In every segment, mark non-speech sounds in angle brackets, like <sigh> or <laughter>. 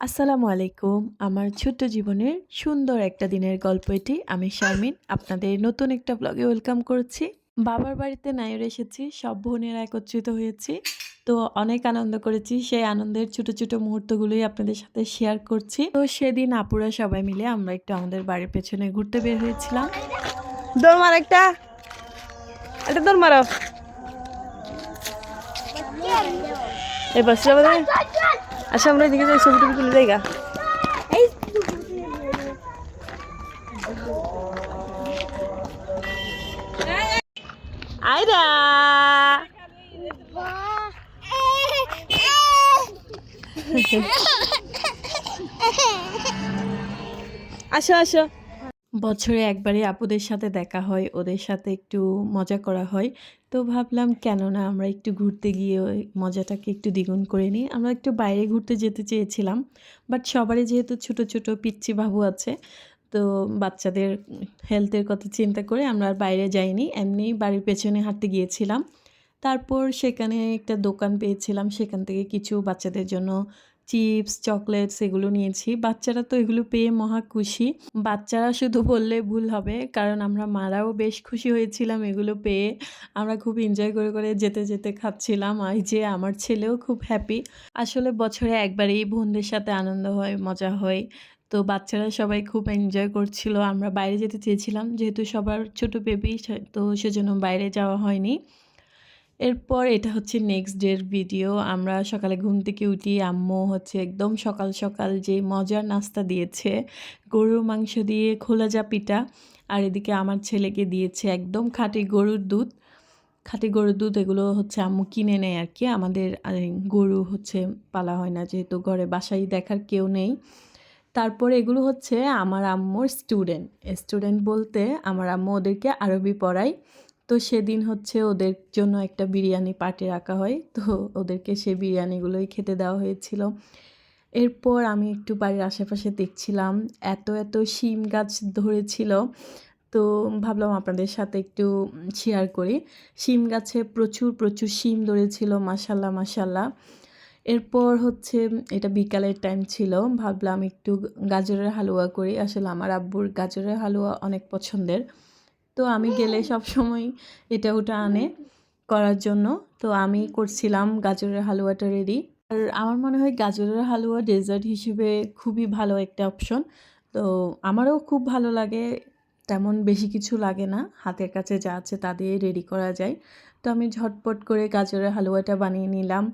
আসসালামু আলাইকুম। আমার ছোট্ট জীবনের সুন্দর একটা দিনের গল্প এটি। আমি শারমিন, আপনাদের নতুন একটা ব্লগে ওয়েলকাম করছি। বাবার বাড়িতে নাইর এসেছি, সব বোনেরা একত্রিত হয়েছি। তো অনেক আনন্দ করেছি, সেই আনন্দের ছোট ছোট মুহূর্তগুলোই আপনাদের সাথে শেয়ার করছি। তো সেদিন আপুরা সবাই মিলে আমরা একটু আমাদের বাড়ির পেছনে ঘুরতে বের হয়েছিলাম। দৌড় একটা। একটা দৌড় মারো। না আচ্ছা আমরা এদিকে যাই ছবি টবি তুলে যাইগা আইরা আসো আসো। বছরে একবারে আপুদের সাথে দেখা হয়, ওদের সাথে একটু মজা করা হয়। তো ভাবলাম, কেন না আমরা একটু ঘুরতে গিয়ে ওই মজাটাকে একটু দ্বিগুণ করে নিই। আমরা একটু বাইরে ঘুরতে যেতে চেয়েছিলাম, বাট সবারই যেহেতু ছোট ছোট পিচ্ছি বাবু আছে, তো বাচ্চাদের হেলথের কথা চিন্তা করে আমরা আর বাইরে যাইনি। এমনি বাড়ির পেছনে হাঁটতে গিয়েছিলাম। তারপর সেখানে একটা দোকান পেয়েছিলাম, সেখান থেকে কিছু বাচ্চাদের জন্য চিপস, চকলেটস এগুলো নিয়েছি। বাচ্চারা তো এগুলো পেয়ে মহা খুশি। বাচ্চারা শুধু বললে ভুল হবে, কারণ আমরা মারাও বেশ খুশি হয়েছিলাম এগুলো পেয়ে। আমরা খুব এনজয় করে করে যেতে যেতে খাচ্ছিলাম। আর যে আমার ছেলেও খুব হ্যাপি আসলে বছরে একবারেই বোনদের সাথে আনন্দ হয়, মজা হয়। তো বাচ্চারা সবাই খুব এনজয় করছিল। আমরা বাইরে যেতে চেয়েছিলাম, যেহেতু সবার ছোট বেবি তো সেজন্য বাইরে যাওয়া হয়নি। এরপর এটা হচ্ছে নেক্সট ডের ভিডিও আমরা সকালে ঘুম থেকে উঠি, আম্মু হচ্ছে একদম সকাল সকাল যে মজার নাস্তা দিয়েছে, গরুর মাংস দিয়ে খোলা পিঠা, আর এদিকে আমার ছেলেকে দিয়েছে একদম খাঁটি গরুর দুধ। খাঁটি গরুর দুধ এগুলো হচ্ছে আম্মু কিনে নেয় আর কি, আমাদের গরু হচ্ছে পালা হয় না যেহেতু ঘরে বাসায় দেখার কেউ নেই। তারপর এগুলো হচ্ছে আমার আম্মুর স্টুডেন্ট স্টুডেন্ট বলতে আমার আম্মু ওদেরকে আরবি পড়ায়। তো সেদিন হচ্ছে ওদের জন্য একটা বিরিয়ানি পার্টি রাখা হয়। তো ওদেরকে সেই বিরিয়ানিগুলোই খেতে দেওয়া হয়েছিল। এরপর আমি একটু বাড়ির আশেপাশে দেখছিলাম, এত এত শিম গাছ ধরেছিল। তো ভাবলাম আপনাদের সাথে একটু শেয়ার করি। শিম গাছে প্রচুর প্রচুর শিম ধরেছিল মাসাল্লাহ মাসাল্লাহ এরপর হচ্ছে এটা বিকালের টাইম ছিল, ভাবলাম একটু গাজরের হালুয়া করি। আসলে আমার আব্বুর গাজরের হালুয়া অনেক পছন্দের। তো আমি গেলে সব সময় এটা ওটা আনে করার জন্য। তো আমি করছিলাম গাজরের হালুয়াটা রেডি আর আমার মনে হয় গাজরের হালুয়া ডেজার্ট হিসেবে খুবই ভালো একটা অপশন তো আমারও খুব ভালো লাগে, তেমন বেশি কিছু লাগে না। হাতের কাছে যা আছে তা দিয়ে রেডি করা যায়। তো আমি ঝটপট করে গাজরের হালুয়াটা বানিয়ে নিলাম।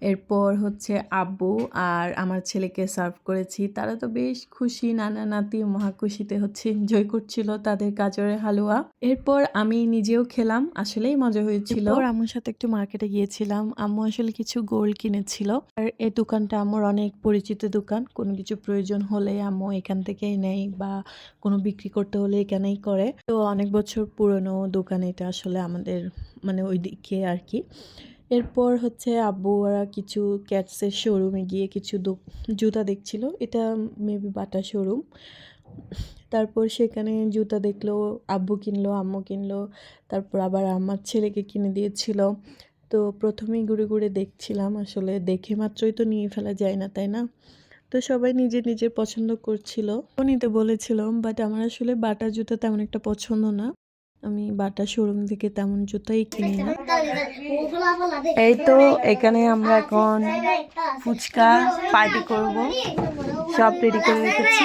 এরপর হচ্ছে আব্বু আর আমার ছেলেকে সার্ভ করেছি। তারা তো বেশ খুশি, নানা নাতি মহা খুশিতে হচ্ছে এনজয় করছিল তাদের গাজরের হালুয়া। এরপর আমি নিজেও খেলাম, আসলেই মজা হয়েছিল। আর আম্মুর সাথে একটু মার্কেটে গিয়েছিলাম। আম্মু আসলে কিছু গোল কিনেছিল। আর এই দোকানটা আমার অনেক পরিচিত দোকান। কোনো কিছু প্রয়োজন হলে আম্মু এখান থেকেই নেয় বা কোনো বিক্রি করতে হলে এখানেই করে। তো অনেক বছর পুরনো দোকান এটা আসলে আমাদের মানে ওইদিকে আর কি। এরপর হচ্ছে আব্বু ওরা কিছু ক্যাটসের শোরুমে গিয়ে কিছু জুতা দেখছিল। এটা মেবি বাটা শোরুম তারপর সেখানে জুতা দেখল, আব্বু কিনলো, আম্মু কিনলো। তারপর আবার আমার ছেলেকে কিনে দিয়েছিল। তো প্রথমেই ঘুরে ঘুরে দেখছিলাম। আসলে দেখে মাত্রই তো নিয়ে ফেলা যায় না, তাই না? তো সবাই নিজের নিজের পছন্দ করছিল। নিতে বলেছিলাম বাট আমার আসলে বাটা জুতা তেমন একটা পছন্দ না। আমি বাটা শোরুম থেকে তেমন জুতাই কিনি না। এই তো, এখানে আমরা এখন ফুচকা পার্টি করব। সব রেডি করে রেখেছি।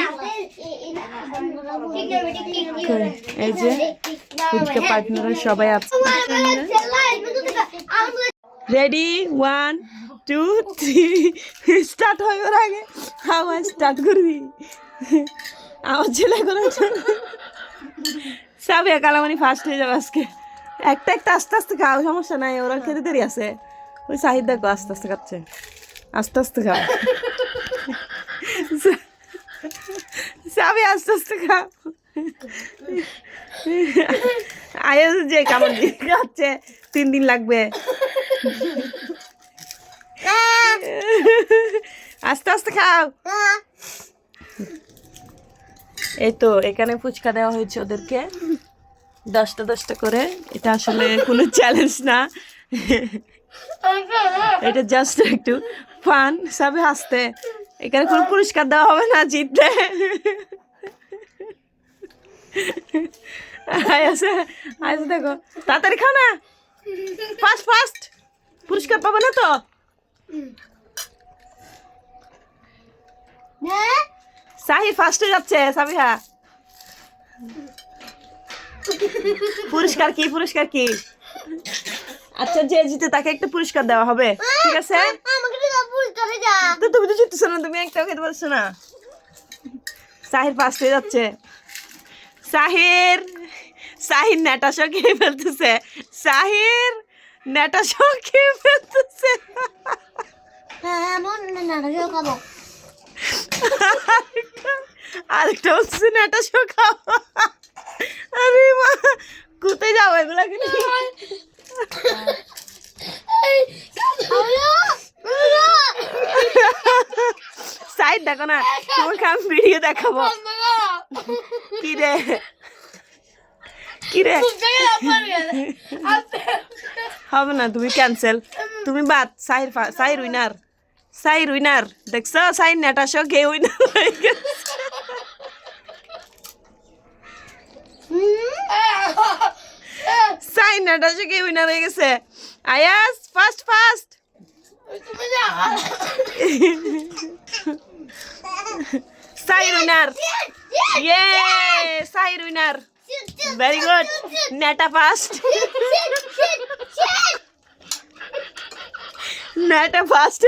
এই যে ফুচকা পার্টনার সবাই আছে ready one two three start হয় আগে। আবার স্টার্ট করবি। আমার ছেলে করে সাবিয়া কালামানি ফার্স্ট হয়ে যাবে আজকে। একটা একটা আস্তে আস্তে খাও সমস্যা নাই, ওরা খেতে দেরি আছে। ওই সাহিদ দেখো আস্তে আস্তে খাচ্ছে। আস্তে আস্তে খাও সাবি আস্তে আস্তে খাও আয়ো যে দিন খাচ্ছে তিন দিন লাগবে। আস্তে আস্তে খাও। এই তো, এখানে ফুচকা দেওয়া হয়েছে ওদেরকে। দশটা দশটা করে। এটা আসলে কোনো চ্যালেঞ্জ না। এটা জাস্ট একটু ফান সবে হাসতে। এখানে কোনো পুরস্কার দেওয়া হবে না জিতলে আছে দেখো। তাড়াতাড়ি খাও না। ফার্স্ট ফার্স্ট পুরস্কার পাবো না তো? সাহি ফার্স্টে যাচ্ছে সাবিহা পুরস্কার কি পুরস্কার কি? আচ্ছা যে জিতে তাকে একটা পুরস্কার দেওয়া হবে ঠিক আছে? আমাকে তো পুরস্কারে যা তো তুমি তো জিততেছো না তুমি একটাও খেতে পারছ না। সাহির ফার্স্ট হয়ে যাচ্ছে। সাহির সাহির নেটাশো খেয়ে ফেলতেছে। সাহির নেটাশো খেয়ে ফেলতেছে। হ্যাঁ এমন নাটক খাব। আরেকটা হচ্ছে নেটাশো খাওয়া আরে মা কোথায় যাব এগুলা কিনে সাইড দেখো না, তোমাকে আমি ভিডিও দেখাবো। কি রে কি রে হবে না, তুমি ক্যান্সেল তুমি বাদ, সাইর সাইর উইনার সাইর উইনার দেখছ সাইর নেটাশো গে উইনার হয়ে গেছে সাইর নেটাশো গে উইনার হয়ে গেছে আয়াস ফার্স্ট ফার্স্ট সাইর উইনার ইয়ে সাইর উইনার ভেরি গুড নেটা ফার্স্ট নেটা ফার্স্ট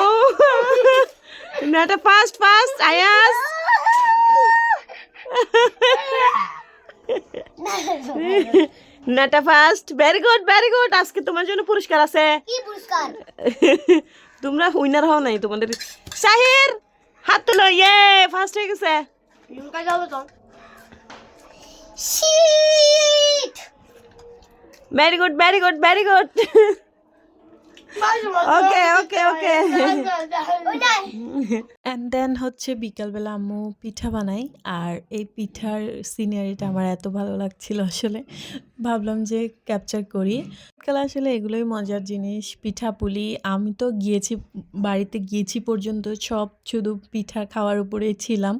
ও নেটা ফার্স্ট ফার্স্ট আয়াস নেটা first very good very good আজকে তোমার জন্য পুরস্কার আছে। কি পুরস্কার? <laughs> তোমরা উইনার হও নাই তোমাদের শাহির হাত তুলো ইয়ে ফার্স্ট হয়ে গেছে। Very good very good very good okay okay okay and then হচ্ছে বিকালবেলা আম্মু পিঠা বানাই আর এই পিঠার সিনারিটা আমার এত ভালো লাগছিল আসলে। ভাবলাম যে ক্যাপচার করি। কাল আসলে এগুলোই মজার জিনিস পিঠা পুলি। আমি তো গিয়েছি বাড়িতে গিয়েছি পর্যন্ত সব শুধু পিঠা খাওয়ার উপরে ছিলাম।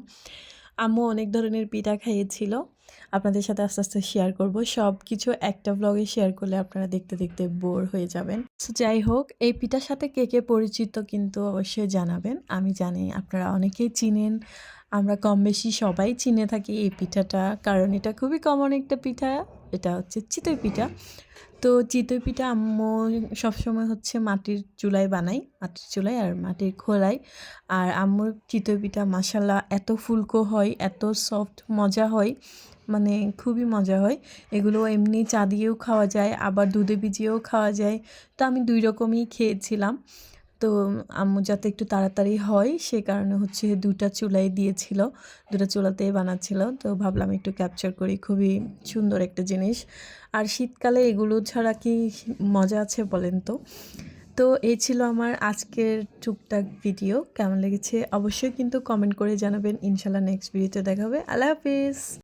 আম্মু অনেক ধরনের পিঠা খাইয়েছিল। আপনাদের সাথে আস্তে আস্তে শেয়ার করব। সব কিছু একটা ব্লগে শেয়ার করলে আপনারা দেখতে দেখতে বোর হয়ে যাবেন। যাই হোক, এই পিঠার সাথে কে কে পরিচিত কিন্তু অবশ্যই জানাবেন। আমি জানি আপনারা অনেকেই চিনেন, আমরা কম বেশি সবাই চিনে থাকি এই পিঠাটা, কারণ এটা খুবই কমন একটা পিঠা, এটা হচ্ছে চিতই পিঠা। তো চিতই পিঠা আম্মু সবসময় হচ্ছে মাটির চুলায় বানাই মাটির চুলায় আর মাটির খোলায়। আর আম্মুর চিতই পিঠা মাসাল্লাহ এত ফুলকো হয়, এত সফট মজা হয়। মানে খুবই মজা হয়। এগুলো এমনি চা দিয়েও খাওয়া যায়, আবার দুধে ভিজিয়েও খাওয়া যায়। তো আমি দুই রকমই খেয়েছিলাম। তো আম্মু যাতে একটু তাড়াতাড়ি হয়, সে কারণে হচ্ছে দুটা চুলাই দিয়েছিল, দুটা চুলাতেই বানাচ্ছিল। তো ভাবলাম একটু ক্যাপচার করি, খুবই সুন্দর একটা জিনিস। আর শীতকালে এগুলো ছাড়া কি মজা আছে বলেন তো? তো এই ছিল আমার আজকের টুকটাক ভিডিও কেমন লেগেছে অবশ্যই কিন্তু কমেন্ট করে জানাবেন। ইনশাল্লাহ নেক্সট ভিডিওতে দেখা হবে। আল্লাহ হাফিজ!